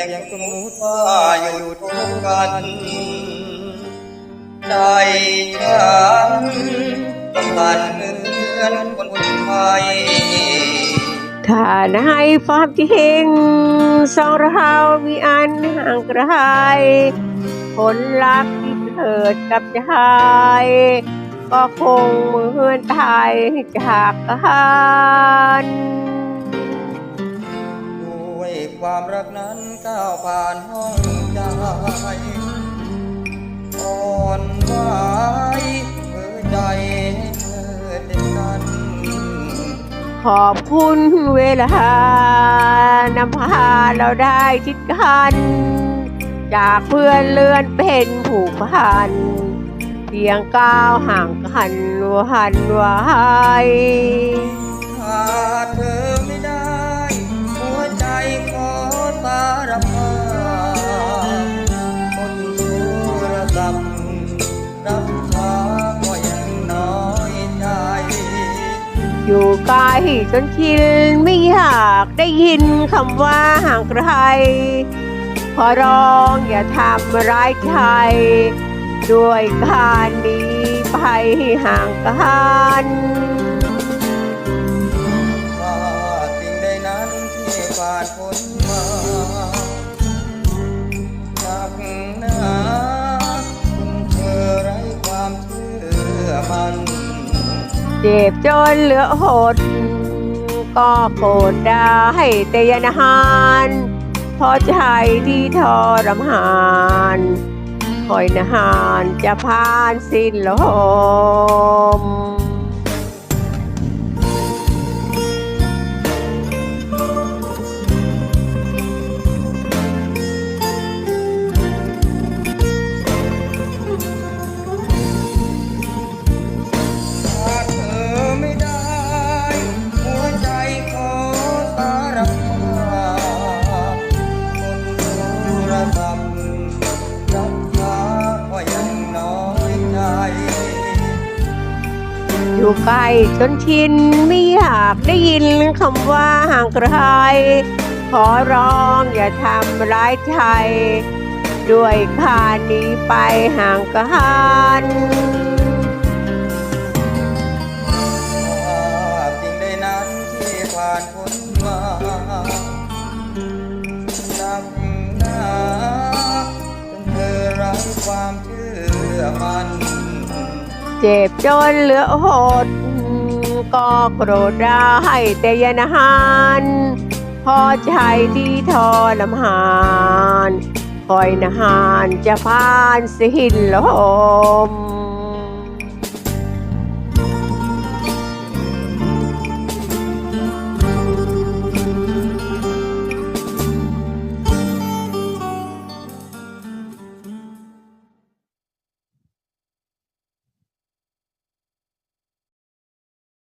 พียงสมมติว่าอยู่ทุกกันใจฉันต้องการเหมือนคนไทยถ้าในความจริงสองเรามีอันห่างไกลผลลัพธ์ที่เกิดกับใจก็คงเหมือนไทยจากกัน ความรักนั้นก้าวผ่านห้องใจอ่อนไหวเพื่อใจเธอเด็กนั้นขอบคุณเวลานำพาเราได้ชิดกัน จากเพื่อนเลื่อนเป็นผูกพันเพียงก้าวห่างกันหันไว้ ถ้าเธอ รภาพคนโทรศัพท์รับช้าก็ยังน้อยใจ อยู่ไกลจนชินไม่อยากได้ยินคำว่าห่างไกล ขอร้องอย่าทำร้ายใจ ด้วยการหนี้ไปห่างกันว่าสิ่งใดนั้นที่ผ่านพ้น เจ็บจนเหลือหด ก็โกรธได้แต่ยานานพราะใจที่ทรมานคอยนานจะผ่านสิ้นลม อยู่ใกล้จนชินไม่อยากได้ยินคำว่าห่างไกล ขอร้องอย่าทำร้ายใจด้วยการหนี้ไปห่างกันสิ่งใดนั้นที่ผ่านพ้นมาหนักหนาจนเธอไร้ความเชื่อมัน เจ็บจนเหลือหด ก็โกรธได้แต่ยานานพอใจที่ทอลำหานคอยนานจะผ่านสิ้นลม